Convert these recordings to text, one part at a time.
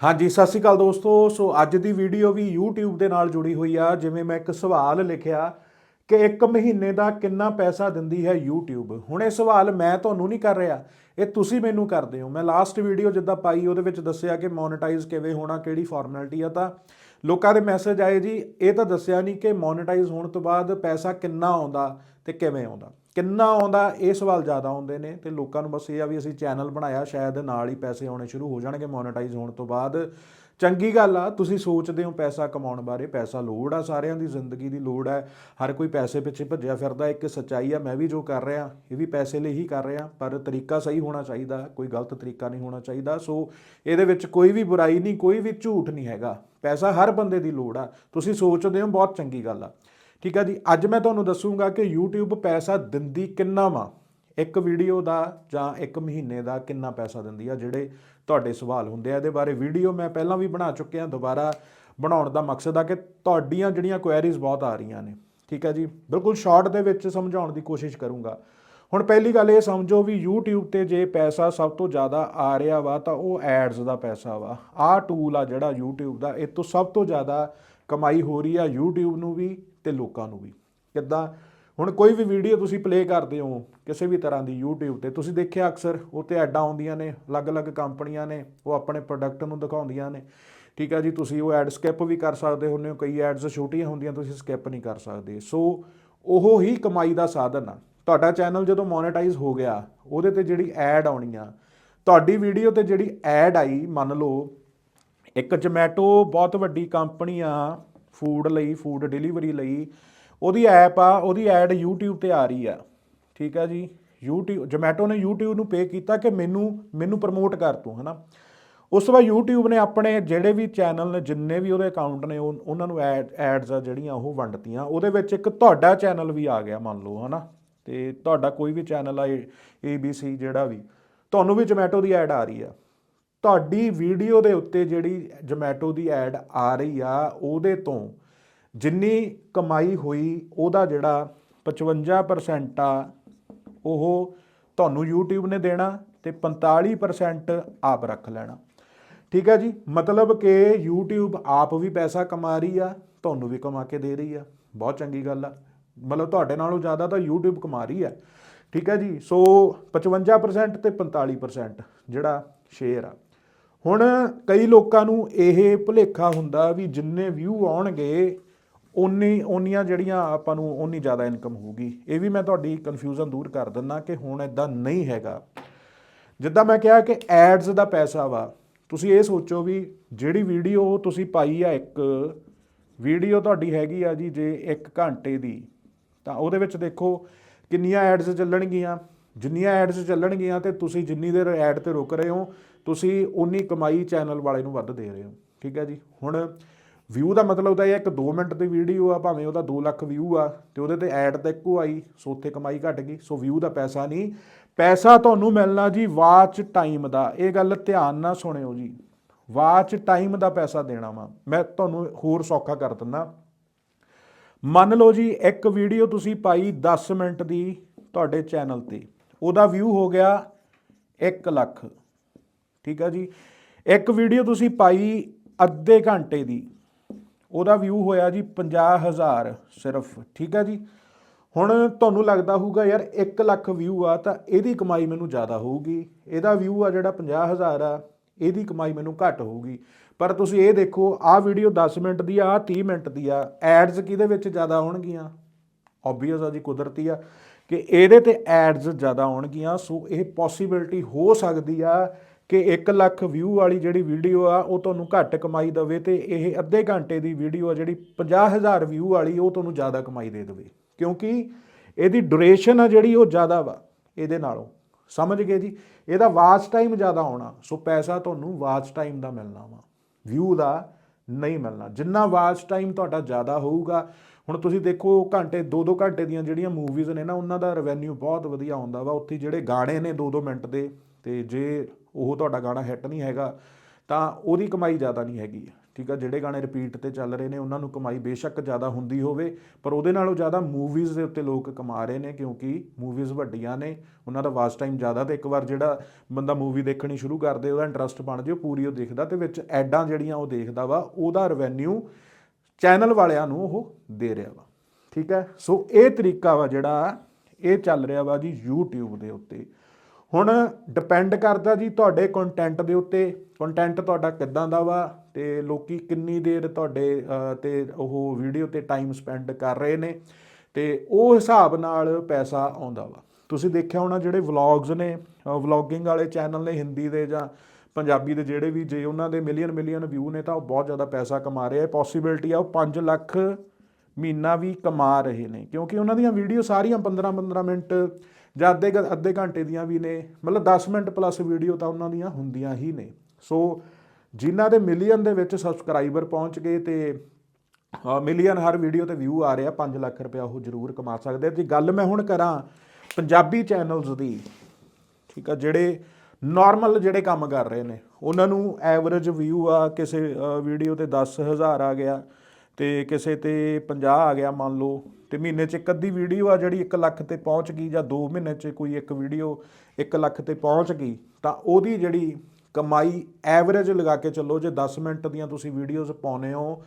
ਹਾਂਜੀ, ਸਤਿ ਸ਼੍ਰੀ ਅਕਾਲ ਦੋਸਤੋ। ਸੋ ਅੱਜ ਦੀ ਵੀਡੀਓ ਵੀ YouTube ਦੇ ਨਾਲ ਜੁੜੀ ਹੋਈ ਆ, ਜਿਵੇਂ ਮੈਂ ਇੱਕ ਸਵਾਲ ਲਿਖਿਆ ਕਿ ਇੱਕ ਮਹੀਨੇ ਦਾ ਕਿੰਨਾ ਪੈਸਾ ਦਿੰਦੀ ਹੈ YouTube? ਹੁਣ ਇਹ ਸਵਾਲ ਮੈਂ ਤੁਹਾਨੂੰ ਨਹੀਂ ਕਰ ਰਿਹਾ, ਇਹ ਤੁਸੀਂ ਮੈਨੂੰ ਕਰਦੇ ਹੋ। ਮੈਂ ਲਾਸਟ ਵੀਡੀਓ ਜਿੱਦਾਂ ਪਾਈ, ਉਹਦੇ ਵਿੱਚ ਦੱਸਿਆ ਕਿ ਮੋਨੇਟਾਈਜ਼ ਕਿਵੇਂ ਹੋਣਾ, ਕਿਹੜੀ ਫਾਰਮੈਲਿਟੀ ਆ ਤਾਂ ਲੋਕਾਂ ਦੇ ਮੈਸੇਜ ਆਏ ਜੀ, ਇਹ ਤਾਂ ਦੱਸਿਆ ਨਹੀਂ ਕਿ ਮੋਨੇਟਾਈਜ਼ ਹੋਣ ਤੋਂ ਬਾਅਦ ਪੈਸਾ ਕਿੰਨਾ ਆਉਂਦਾ ਤੇ ਕਿਵੇਂ ਆਉਂਦਾ। ਕਿੰਨਾ ਆਉਂਦਾ, ਇਹ ਸਵਾਲ ਜ਼ਿਆਦਾ ਆਉਂਦੇ ਨੇ ਤੇ ਲੋਕਾਂ ਨੂੰ ਬਸ ਇਹ ਆ ਵੀ ਅਸੀਂ ਚੈਨਲ ਬਣਾਇਆ, ਸ਼ਾਇਦ ਨਾਲ ਹੀ ਪੈਸੇ ਆਉਣੇ ਸ਼ੁਰੂ ਹੋ ਜਾਣਗੇ ਮੋਨੇਟਾਈਜ਼ ਹੋਣ ਤੋਂ ਬਾਅਦ। ਚੰਗੀ ਗੱਲ ਆ, ਤੁਸੀਂ ਸੋਚਦੇ ਹੋ ਪੈਸਾ ਕਮਾਉਣ ਬਾਰੇ, ਪੈਸਾ ਲੋੜ ਆ, ਸਾਰਿਆਂ ਦੀ ਜ਼ਿੰਦਗੀ ਦੀ ਲੋੜ ਹੈ ਹਰ ਕੋਈ ਪੈਸੇ ਪਿੱਛੇ ਭੱਜਿਆ ਫਿਰਦਾ, ਇੱਕ ਸੱਚਾਈ ਆ, ਮੈਂ ਵੀ ਜੋ ਕਰ ਰਿਹਾ, ਇਹ ਵੀ ਪੈਸੇ ਲਈ ਹੀ ਕਰ ਰਿਹਾ, ਪਰ ਤਰੀਕਾ ਸਹੀ ਹੋਣਾ ਚਾਹੀਦਾ, ਕੋਈ ਗਲਤ ਤਰੀਕਾ ਨਹੀਂ ਹੋਣਾ ਚਾਹੀਦਾ, ਸੋ ਇਹਦੇ ਵਿੱਚ ਕੋਈ ਵੀ ਬੁਰਾਈ ਨਹੀਂ, ਕੋਈ ਵੀ ਝੂਠ ਨਹੀਂ ਹੈਗਾ, ਪੈਸਾ ਹਰ ਬੰਦੇ ਦੀ ਲੋੜ ਆ, ਤੁਸੀਂ ਸੋਚਦੇ ਹੋ ਬਹੁਤ ਚੰਗੀ ਗੱਲ ਆ। ਠੀਕ ਆ ਜੀ, ਅੱਜ ਮੈਂ ਤੁਹਾਨੂੰ ਦੱਸੂਗਾ ਕਿ YouTube ਪੈਸਾ ਦਿੰਦੀ ਕਿੰਨਾ ਵਾ? ਇੱਕ ਵੀਡੀਓ ਦਾ ਜਾਂ ਇੱਕ ਮਹੀਨੇ ਦਾ ਕਿੰਨਾ ਪੈਸਾ ਦਿੰਦੀ ਆ, ਜਿਹੜੇ ਤੁਹਾਡੇ ਸਵਾਲ ਹੁੰਦੇ ਆ ਇਹਦੇ ਬਾਰੇ ਵੀਡੀਓ ਮੈਂ ਪਹਿਲਾਂ ਵੀ ਬਣਾ ਚੁੱਕਿਆ ਦੁਬਾਰਾ ਬਣਾਉਣ ਦਾ ਮਕਸਦ ਆ ਕਿ ਤੁਹਾਡੀਆਂ ਜਿਹੜੀਆਂ ਕੁਐਰੀਜ਼ ਬਹੁਤ ਆ ਰਹੀਆਂ ਨੇ, ਠੀਕ ਹੈ ਜੀ? ਬਿਲਕੁਲ ਸ਼ਾਰਟ ਦੇ ਵਿੱਚ ਸਮਝਾਉਣ ਦੀ ਕੋਸ਼ਿਸ਼ ਕਰੂੰਗਾ। ਹੁਣ ਪਹਿਲੀ ਗੱਲ ਇਹ ਸਮਝੋ ਵੀ YouTube ਤੇ ਜੇ ਪੈਸਾ ਸਭ ਤੋਂ ਜ਼ਿਆਦਾ ਆ ਰਿਹਾ ਵਾ ਤਾਂ ਉਹ ਐਡਸ ਦਾ ਪੈਸਾ ਵਾ। ਆਹ ਟੂਲ ਆ ਜਿਹੜਾ YouTube ਦਾ, ਇਹ ਤੋਂ ਸਭ ਤੋਂ ਜ਼ਿਆਦਾ ਕਮਾਈ ਹੋ ਰਹੀ ਆ YouTube ਨੂੰ ਵੀ ਤੇ ਲੋਕਾਂ ਨੂੰ ਵੀ। ਕਿੱਦਾਂ? ਹੁਣ ਕੋਈ ਵੀ ਵੀਡੀਓ ਤੁਸੀਂ ਪਲੇ ਕਰਦੇ ਹੋ ਕਿਸੇ ਵੀ ਤਰ੍ਹਾਂ ਦੀ YouTube ਤੇ, ਤੁਸੀਂ ਦੇਖਿਆ ਅਕਸਰ ਉਹ ਤੇ ਐਡਾਂ ਆਉਂਦੀਆਂ ਨੇ, ਅਲੱਗ-ਅਲੱਗ ਕੰਪਨੀਆਂ ਨੇ, ਉਹ ਆਪਣੇ ਪ੍ਰੋਡਕਟ ਨੂੰ ਦਿਖਾਉਂਦੀਆਂ ਨੇ। ਠੀਕ ਆ ਜੀ, ਤੁਸੀਂ ਉਹ ਐਡ ਸਕਿਪ ਵੀ ਕਰ ਸਕਦੇ ਹੁੰਦੇ ਹੋ, ਕਈ ਐਡਸ ਛੋਟੀਆਂ ਹੁੰਦੀਆਂ, ਤੁਸੀਂ ਸਕਿਪ ਨਹੀਂ ਕਰ ਸਕਦੇ। ਸੋ ਉਹ ਹੀ ਕਮਾਈ ਦਾ ਸਾਧਨ ਆ। ਤੁਹਾਡਾ ਚੈਨਲ ਜਦੋਂ ਮੋਨੇਟਾਈਜ਼ ਹੋ ਗਿਆ, ਉਹਦੇ ਤੇ ਜਿਹੜੀ ਐਡ ਆਉਣੀ ਆ, ਤੁਹਾਡੀ ਵੀਡੀਓ ਤੇ ਜਿਹੜੀ ਐਡ ਆਈ, ਮੰਨ ਲਓ ਇੱਕ ਜਮੈਟੋ ਬਹੁਤ ਵੱਡੀ ਕੰਪਨੀ ਆ ਫੂਡ ਲਈ ਫੂਡ ਡਿਲੀਵਰੀ ਲਈ। ਉਹਦੀ ਐਪ ਆ, ਉਹਦੀ ਐਡ YouTube ਤੇ ਆ ਰਹੀ ਆ। ਠੀਕ ਆ ਜੀ? YouTube ਜੋਮੈਟੋ ਨੇ YouTube ਨੂੰ ਪੇ ਕੀਤਾ ਕਿ ਮੈਨੂੰ ਮੈਨੂੰ ਪ੍ਰਮੋਟ ਕਰ ਤੂੰ, ਹਨਾ? ਉਸ ਤੋਂ ਬਾਅਦ YouTube ਨੇ ਆਪਣੇ ਜਿਹੜੇ ਵੀ ਚੈਨਲ ਨੇ, ਜਿੰਨੇ ਵੀ ਉਹਦੇ ਅਕਾਊਂਟ ਨੇ, ਉਹ- ਉਹਨਾਂ ਨੂੰ ਐਡ ਐਡਸ ਆ ਜਿਹੜੀਆਂ ਉਹ ਵੰਡਤੀਆਂ। ਉਹਦੇ ਵਿੱਚ ਇੱਕ ਤੁਹਾਡਾ ਚੈਨਲ ਵੀ ਆ ਗਿਆ, ਮੰਨ ਲਓ, ਹਨਾ? ਤੇ ਤੁਹਾਡਾ ਕੋਈ ਵੀ ਚੈਨਲ ਆ ABC ਜਿਹੜਾ ਵੀ, ਤੁਹਾਨੂੰ ਵੀ ਜਮੈਟੋ ਦੀ ਐਡ ਆ ਰਹੀ ਆ। ਤੁਹਾਡੀ ਵੀਡੀਓ ਦੇ ਉੱਤੇ ਜਿਹੜੀ ਜਮੈਟੋ ਦੀ ਐਡ ਆ ਰਹੀ ਆ, ਉਹਦੇ ਤੋਂ ਜਿੰਨੀ ਕਮਾਈ ਹੋਈ, ਉਹਦਾ ਜਿਹੜਾ 55% ਆ, ਉਹ ਤੁਹਾਨੂੰ YouTube ਨੇ ਦੇਣਾ ਤੇ 45% ਆਪ ਰੱਖ ਲੈਣਾ। ਠੀਕ ਹੈ ਜੀ? ਮਤਲਬ ਕਿ YouTube ਆਪ ਵੀ ਪੈਸਾ ਕਮਾ ਰਹੀ ਆ, ਤੁਹਾਨੂੰ ਵੀ ਕਮਾ ਕੇ ਦੇ ਰਹੀ ਆ। ਬਹੁਤ ਚੰਗੀ ਗੱਲ ਆ। ਮਤਲਬ ਤੁਹਾਡੇ ਨਾਲੋਂ ਜ਼ਿਆਦਾ ਤਾਂ YouTube ਕਮਾ ਰਹੀ ਆ। ਠੀਕ ਹੈ ਜੀ? ਸੋ 55% ਤੇ 45% ਜਿਹੜਾ ਸ਼ੇਅਰ ਆ। ਹੁਣ ਕਈ ਲੋਕਾਂ ਨੂੰ ਇਹ ਭੁਲੇਖਾ ਹੁੰਦਾ ਵੀ ਜਿੰਨੇ ਵਿਊ ਆਉਣਗੇ ਉਨੀ ਉਨੀਆਂ ਜਿਹੜੀਆਂ ਆਪਾਂ ਨੂੰ ਉਨੀ ਜ਼ਿਆਦਾ ਇਨਕਮ ਹੋਊਗੀ। ਇਹ ਵੀ ਮੈਂ ਤੁਹਾਡੀ ਕਨਫਿਊਜ਼ਨ ਦੂਰ ਕਰ ਦਿੰਦਾ ਕਿ ਹੁਣ ਇਦਾਂ ਨਹੀਂ ਹੈਗਾ। ਜਿੱਦਾਂ ਮੈਂ ਕਿਹਾ ਕਿ ਐਡਸ ਦਾ ਪੈਸਾ ਵਾ, ਤੁਸੀਂ ਇਹ ਸੋਚੋ ਵੀ ਜਿਹੜੀ ਵੀਡੀਓ ਤੁਸੀਂ ਪਾਈ ਆ ਇੱਕ ਵੀਡੀਓ ਤੁਹਾਡੀ ਹੈਗੀ ਆ ਜੀ ਜੇ 1 ਘੰਟੇ ਦੀ, ਤਾਂ ਉਹਦੇ ਵਿੱਚ ਦੇਖੋ ਕਿੰਨੀਆਂ ਐਡਸ ਚੱਲਣਗੀਆਂ। ਜਿੰਨੀਆਂ ਐਡਸ ਚੱਲਣਗੀਆਂ ਤੇ ਤੁਸੀਂ ਜਿੰਨੀ ਦੇਰ ਐਡ ਤੇ ਰੁਕ ਰਹੇ ਹੋ, ਤੁਸੀਂ ਉਨੀ ਕਮਾਈ ਚੈਨਲ ਵਾਲੇ ਨੂੰ ਵੱਧ ਦੇ ਰਹੇ ਹੋ। ਠੀਕ ਹੈ ਜੀ? ਹੁਣ ਵਿਊ ਦਾ ਮਤਲਬ ਤਾਂ ਇਹ ਹੈ ਇੱਕ 2 ਮਿੰਟ ਦੀ ਵੀਡੀਓ ਆ, ਭਾਵੇਂ ਉਹਦਾ 2 ਲੱਖ ਵਿਊ ਆ, ਤੇ ਉਹਦੇ ਤੇ ਐਡ ਤਾਂ ਇੱਕੋ ਆਈ, ਸੋ ਉੱਥੇ ਕਮਾਈ ਘਟ ਗਈ, ਸੋ ਵਿਊ ਦਾ ਪੈਸਾ ਨਹੀਂ। ਪੈਸਾ ਤੁਹਾਨੂੰ ਮਿਲਣਾ ਜੀ ਵਾਚ ਟਾਈਮ ਦਾ। ਇਹ ਗੱਲ ਧਿਆਨ ਨਾਲ ਸੁਣਿਓ ਜੀ। ਵਾਚ ਟਾਈਮ ਦਾ ਪੈਸਾ ਦੇਣਾ ਵਾ। ਮੈਂ ਤੁਹਾਨੂੰ ਹੋਰ ਸੌਖਾ ਕਰ ਦਿੰਦਾ। ਮੰਨ ਲਓ ਜੀ, ਇੱਕ ਵੀਡੀਓ ਤੁਸੀਂ ਪਾਈ 10 ਮਿੰਟ ਦੀ ਤੁਹਾਡੇ ਚੈਨਲ ਤੇ। ਉਹਦਾ ਵਿਊ ਹੋ ਗਿਆ 1 ਲੱਖ। ਠੀਕ ਆ ਜੀ? ਇੱਕ ਵੀਡੀਓ ਤੁਸੀਂ ਪਾਈ ਅੱਧੇ ਘੰਟੇ ਦੀ। ਉਹਦਾ ਵਿਊ ਹੋਇਆ ਜੀ 50000 ਸਿਰਫ। ਠੀਕ ਆ ਜੀ? ਹੁਣ ਤੁਹਾਨੂੰ ਲੱਗਦਾ ਹੋਊਗਾ ਯਾਰ 1 ਲੱਖ ਵਿਊ ਆ ਤਾਂ ਇਹਦੀ ਕਮਾਈ ਮੈਨੂੰ ਜ਼ਿਆਦਾ ਹੋਊਗੀ। ਇਹਦਾ ਵਿਊ ਆ ਜਿਹੜਾ 50000 ਆ, ਇਹਦੀ ਕਮਾਈ ਮੈਨੂੰ ਘੱਟ ਹੋਊਗੀ। ਪਰ ਤੁਸੀਂ ਇਹ ਦੇਖੋ, ਆਹ ਵੀਡੀਓ 10 ਮਿੰਟ ਦੀ ਆ ਆਹ 30 ਮਿੰਟ ਦੀ ਆ। ਐਡਸ ਕਿਹਦੇ ਵਿੱਚ ਜ਼ਿਆਦਾ ਹੋਣਗੀਆਂ? ਆਬਵੀਅਸ ਆ ਜੀ, ਕੁਦਰਤੀ ਆ, ਕਿ ਇਹਦੇ ਤੇ ਐਡਸ ਜ਼ਿਆਦਾ ਆਉਣਗੀਆਂ, ਸੋ ਇਹ ਪੋਸੀਬਿਲਿਟੀ ਹੋ ਸਕਦੀ ਆ ਕਿ 1 ਲੱਖ ਵਿਊ ਵਾਲੀ ਜਿਹੜੀ ਵੀਡੀਓ ਆ, ਉਹ ਤੁਹਾਨੂੰ ਘੱਟ ਕਮਾਈ ਦੇਵੇ ਤੇ ਇਹ ਅੱਧੇ ਘੰਟੇ ਦੀ ਵੀਡੀਓ ਆ ਜਿਹੜੀ 50000 ਵਿਊ ਵਾਲੀ, ਉਹ ਤੁਹਾਨੂੰ ਜ਼ਿਆਦਾ ਕਮਾਈ ਦੇ ਦੇਵੇ। ਕਿਉਂਕਿ ਇਹਦੀ ਡਿਊਰੇਸ਼ਨ ਆ ਜਿਹੜੀ, ਉਹ ਜ਼ਿਆਦਾ ਵਾ ਇਹਦੇ ਨਾਲੋਂ। ਸਮਝ ਗਏ ਜੀ? ਇਹਦਾ ਵਾਚ ਟਾਈਮ ਜ਼ਿਆਦਾ ਆਉਣਾ, ਸੋ ਪੈਸਾ ਤੁਹਾਨੂੰ ਵਾਚ ਟਾਈਮ ਦਾ ਮਿਲਣਾ ਵਾ। ਵਿਊ ਦਾ ਨਹੀਂ ਮਿਲਣਾ। ਜਿੰਨਾ ਵਾਚ ਟਾਈਮ ਤੁਹਾਡਾ ਜ਼ਿਆਦਾ ਹੋਊਗਾ, ਹੁਣ ਤੁਸੀਂ ਦੇਖੋ ਘੰਟੇ 2-2 ਘੰਟੇ ਦੀਆਂ ਜਿਹੜੀਆਂ ਮੂਵੀਜ਼ ਨੇ ਨਾ, ਉਹਨਾਂ ਦਾ ਰੈਵਨਿਊ ਬਹੁਤ ਵਧੀਆ ਆਉਂਦਾ ਵਾ। ਉੱਥੇ ਜਿਹੜੇ ਗਾਣੇ ਨੇ 2-2 ਮਿੰਟ ਦੇ, ਤੇ ਜੇ ਉਹ ਤੁਹਾਡਾ ਗਾਣਾ ਹਿੱਟ ਨਹੀਂ ਹੈਗਾ, ਤਾਂ ਉਹਦੀ ਕਮਾਈ ਜ਼ਿਆਦਾ ਨਹੀਂ ਹੈਗੀ। ਠੀਕ ਆ, ਜਿਹੜੇ ਗਾਣੇ ਰਿਪੀਟ ਤੇ ਚੱਲ ਰਹੇ ਨੇ, ਉਹਨਾਂ ਨੂੰ ਕਮਾਈ ਬੇਸ਼ੱਕ ਜ਼ਿਆਦਾ ਹੁੰਦੀ ਹੋਵੇ, ਪਰ ਉਹਦੇ ਨਾਲੋਂ ਜ਼ਿਆਦਾ ਮੂਵੀਜ਼ ਦੇ ਉੱਤੇ ਲੋਕ ਕਮਾ ਰਹੇ ਨੇ, ਕਿਉਂਕਿ ਮੂਵੀਜ਼ ਵੱਡੀਆਂ ਨੇ, ਉਹਨਾਂ ਦਾ ਵਾਚ ਟਾਈਮ ਜ਼ਿਆਦਾ ਤੇ ਇੱਕ ਵਾਰ ਜਿਹੜਾ ਬੰਦਾ ਮੂਵੀ ਦੇਖਣੀ ਸ਼ੁਰੂ ਕਰਦੇ ਉਹਦਾ ਇੰਟਰਸਟ ਬਣ ਜੇ, ਉਹ ਪੂਰੀ ਉਹ ਦੇਖਦਾ ਤੇ ਵਿੱਚ ਐਡਾਂ ਜਿਹੜੀਆਂ ਉਹ ਦੇਖਦਾ ਵਾ, ਉਹਦਾ ਰੈਵਨਿਊ ਚੈਨਲ ਵਾਲਿਆਂ ਨੂੰ ਉਹ ਦੇ ਰਿਹਾ ਵਾ, ਠੀਕ ਹੈ ਸੋ ਇਹ ਤਰੀਕਾ ਵਾ ਜਿਹੜਾ, ਇਹ ਚੱਲ ਰਿਹਾ ਵਾ ਜੀ YouTube ਦੇ ਉੱਤੇ। ਹੁਣ ਡਿਪੈਂਡ ਕਰਦਾ ਜੀ ਤੁਹਾਡੇ ਕੰਟੈਂਟ ਦੇ ਉੱਤੇ ਕੰਟੈਂਟ ਤੁਹਾਡਾ ਕਿੱਦਾਂ ਦਾ ਵਾ ਤੇ ਲੋਕੀ ਕਿੰਨੀ ਦੇਰ ਤੁਹਾਡੇ ਤੇ ਉਹ ਵੀਡੀਓ ਤੇ ਟਾਈਮ ਸਪੈਂਡ ਕਰ ਰਹੇ ਨੇ ਤੇ ਉਹ ਹਿਸਾਬ ਨਾਲ ਪੈਸਾ ਆਉਂਦਾ ਵਾ। ਤੁਸੀਂ ਦੇਖਿਆ ਹੋਣਾ ਜਿਹੜੇ ਵਲੌਗਸ ਨੇ ਵਲੌਗਿੰਗ ਵਾਲੇ ਚੈਨਲ ਨੇ, ਹਿੰਦੀ ਦੇ ਜਾਂ ਪੰਜਾਬੀ ਦੇ ਜਿਹੜੇ ਵੀ, ਜੇ ਉਹਨਾਂ ਦੇ ਮਿਲੀਅਨ ਮਿਲੀਅਨ ਵਿਊ ਨੇ ਤਾਂ ਉਹ ਬਹੁਤ ਜ਼ਿਆਦਾ ਪੈਸਾ ਕਮਾ ਰਹੇ ਆ। ਪੋਸਿਬਿਲਿਟੀ ਆ ਉਹ 5 ਲੱਖ ਮਹੀਨਾ ਵੀ ਕਮਾ ਰਹੇ ਨੇ, ਕਿਉਂਕਿ ਉਹਨਾਂ ਦੀਆਂ ਵੀਡੀਓ ਸਾਰੀਆਂ 15 15 ਮਿੰਟ ਜਾਂ ਅੱਧੇ ਅੱਧੇ ਘੰਟੇ ਦੀਆਂ ਵੀ ਨੇ, ਮਤਲਬ 10 ਮਿੰਟ ਪਲੱਸ ਵੀਡੀਓ ਤਾਂ ਉਹਨਾਂ ਦੀਆਂ ਹੁੰਦੀਆਂ ਹੀ ਨੇ। ਸੋ ਜਿਨ੍ਹਾਂ ਦੇ ਮਿਲੀਅਨ ਦੇ ਵਿੱਚ ਸਬਸਕ੍ਰਾਈਬਰ ਪਹੁੰਚ ਗਏ ਤੇ ਮਿਲੀਅਨ ਹਰ ਵੀਡੀਓ ਤੇ ਵਿਊ ਆ ਰਿਹਾ 5 ਲੱਖ ਰੁਪਇਆ ਉਹ ਜ਼ਰੂਰ ਕਮਾ ਸਕਦੇ ਆ। ਜੇ, ਗੱਲ ਮੈਂ ਹੁਣ ਕਰਾਂ ਪੰਜਾਬੀ ਚੈਨਲਸ ਦੀ, ਠੀਕ ਆ, ਜਿਹੜੇ ਨਾਰਮਲ ਜਿਹੜੇ ਕੰਮ ਕਰ ਰਹੇ ਨੇ, ਉਹਨਾਂ ਨੂੰ ਐਵਰੇਜ ਵਿਊ ਆ, ਕਿਸੇ ਵੀਡੀਓ ਤੇ 10000 ਆ ਗਿਆ ਤੇ ਕਿਸੇ ਤੇ 50 ਆ ਗਿਆ, ਮੰਨ ਲਓ, ਤੇ ਮਹੀਨੇ 'ਚ ਇੱਕ ਅੱਧੀ ਵੀਡੀਓ ਆ ਜਿਹੜੀ 1 ਲੱਖ ਤੇ ਪਹੁੰਚ ਗਈ ਜਾਂ 2 ਮਹੀਨੇ 'ਚ ਕੋਈ ਇੱਕ ਵੀਡੀਓ 1 ਲੱਖ ਤੇ ਪਹੁੰਚ ਗਈ, ਤਾਂ ਉਹਦੀ ਜਿਹੜੀ ਕਮਾਈ ਐਵਰੇਜ ਲਗਾ ਕੇ ਚੱਲੋ, ਜੇ 10 ਮਿੰਟ ਦੀਆਂ ਤੁਸੀਂ ਵੀਡੀਓਜ਼ ਪਾਉਨੇ ਹੋ,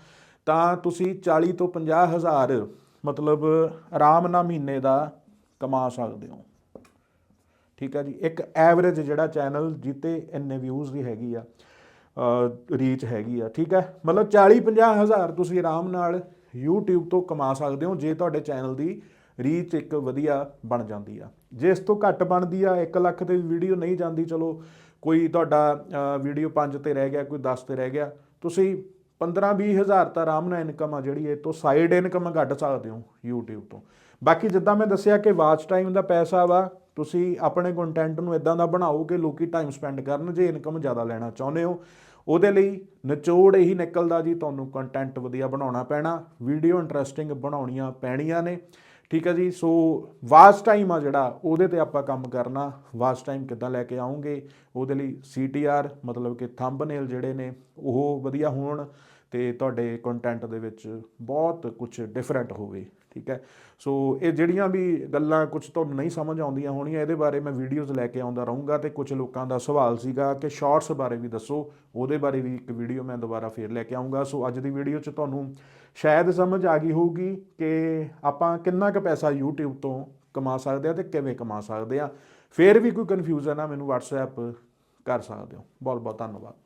ਤਾਂ ਤੁਸੀਂ 40 ਤੋਂ 50 ਹਜ਼ਾਰ ਮਤਲਬ ਆਰਾਮ ਨਾਲ ਮਹੀਨੇ ਦਾ ਕਮਾ ਸਕਦੇ ਹੋ। ਠੀਕ ਹੈ ਜੀ? ਇੱਕ ਐਵਰੇਜ ਜਿਹੜਾ ਚੈਨਲ ਜਿੱਤੇ ਇੰਨੇ ਵਿਊਜ਼ ਦੀ ਹੈਗੀ ਆ ਰੀਚ ਹੈਗੀ ਆ, ਠੀਕ ਹੈ? ਮਤਲਬ 40 50 ਹਜ਼ਾਰ ਤੁਸੀਂ ਆਰਾਮ ਨਾਲ YouTube ਤੋਂ ਕਮਾ ਸਕਦੇ ਹੋ, ਜੇ ਤੁਹਾਡੇ ਚੈਨਲ ਦੀ ਰੀਚ ਇੱਕ ਵਧੀਆ ਬਣ ਜਾਂਦੀ ਆ। ਜੇ ਇਸ ਤੋਂ ਘੱਟ ਬਣਦੀ ਆ 1 ਲੱਖ ਤੇ ਵੀਡੀਓ ਨਹੀਂ ਜਾਂਦੀ, ਚਲੋ ਕੋਈ ਤੁਹਾਡਾ ਵੀਡੀਓ 5 ਤੇ ਰਹਿ ਗਿਆ, ਕੋਈ 10 ਤੇ ਰਹਿ ਗਿਆ, ਤੁਸੀਂ 15 20 ਹਜ਼ਾਰ ਤਾਂ ਆਰਾਮ ਨਾਲ ਇਨਕਮ ਆ ਜਿਹੜੀ ਇਹ ਤੋਂ ਸਾਈਡ ਇਨਕਮ ਕੱਢ ਸਕਦੇ ਹੋ YouTube ਤੋਂ। ਬਾਕੀ ਜਿੱਦਾਂ ਮੈਂ ਦੱਸਿਆ ਕਿ ਵਾਚ ਟਾਈਮ ਦਾ ਪੈਸਾ ਵਾ, ਤੁਸੀਂ ਆਪਣੇ ਕੰਟੈਂਟ ਨੂੰ ਇਦਾਂ ਦਾ ਬਣਾਓ ਕਿ ਲੋਕੀ ਟਾਈਮ ਸਪੈਂਡ ਕਰਨ ਜੇ ਇਨਕਮ ਜ਼ਿਆਦਾ ਲੈਣਾ ਚਾਹੁੰਦੇ ਹੋ। ਉਹਦੇ ਲਈ ਨਿਚੋੜ ਇਹੀ ਨਿਕਲਦਾ ਜੀ, ਤੁਹਾਨੂੰ ਕੰਟੈਂਟ ਵਧੀਆ ਬਣਾਉਣਾ ਪੈਣਾ ਵੀਡੀਓ ਇੰਟਰਸਟਿੰਗ ਬਣਾਉਣੀਆਂ ਪੈਣੀਆਂ ਨੇ। ਠੀਕ ਹੈ ਜੀ? ਸੋ ਵਾਚ ਟਾਈਮ ਆ ਜਿਹੜਾ, ਉਹਦੇ ਤੇ ਆਪਾਂ ਕੰਮ ਕਰਨਾ। ਵਾਚ ਟਾਈਮ ਕਿੱਦਾਂ ਲੈ ਕੇ ਆਉਂਗੇ? ਉਹਦੇ ਲਈ CTR ਮਤਲਬ ਕਿ ਥੰਬਨੇਲ ਜਿਹੜੇ ਨੇ, ਉਹ ਵਧੀਆ ਹੋਣ। ਤੇ ਤੁਹਾਡੇ ਕੰਟੈਂਟ ਦੇ ਵਿੱਚ ਬਹੁਤ ਕੁਝ ਡਿਫਰੈਂਟ ਹੋਵੇ, ਠੀਕ ਹੈ? ਸੋ ਇਹ ਜਿਹੜੀਆਂ ਵੀ ਗੱਲਾਂ ਕੁਝ ਤੁਹਾਨੂੰ ਨਹੀਂ ਸਮਝ ਆਉਂਦੀਆਂ ਹੋਣੀਆਂ, ਇਹਦੇ ਬਾਰੇ ਮੈਂ ਵੀਡੀਓਜ਼ ਲੈ ਕੇ ਆਉਂਦਾ ਰਹੂੰਗਾ ਤੇ ਕੁਝ ਲੋਕਾਂ ਦਾ ਸਵਾਲ ਸੀਗਾ ਕਿ ਸ਼ਾਰਟਸ ਬਾਰੇ ਵੀ ਦੱਸੋ, ਉਹਦੇ ਬਾਰੇ ਵੀ ਇੱਕ ਵੀਡੀਓ ਮੈਂ ਦੁਬਾਰਾ ਫੇਰ ਲੈ ਕੇ ਆਉਂਗਾ। ਸੋ ਅੱਜ ਦੀ ਵੀਡੀਓ 'ਚ ਤੁਹਾਨੂੰ ਸ਼ਾਇਦ ਸਮਝ ਆ ਗਈ ਹੋਊਗੀ ਕਿ ਆਪਾਂ ਕਿੰਨਾ ਕੁ ਪੈਸਾ YouTube ਤੋਂ ਕਮਾ ਸਕਦੇ ਆ ਤੇ ਕਿਵੇਂ ਕਮਾ ਸਕਦੇ ਆ ਫੇਰ ਵੀ ਕੋਈ ਕਨਫਿਊਜ਼ਨ ਆ, ਮੈਨੂੰ WhatsApp ਕਰ ਸਕਦੇ ਹੋ। ਬਹੁਤ ਬਹੁਤ ਧੰਨਵਾਦ।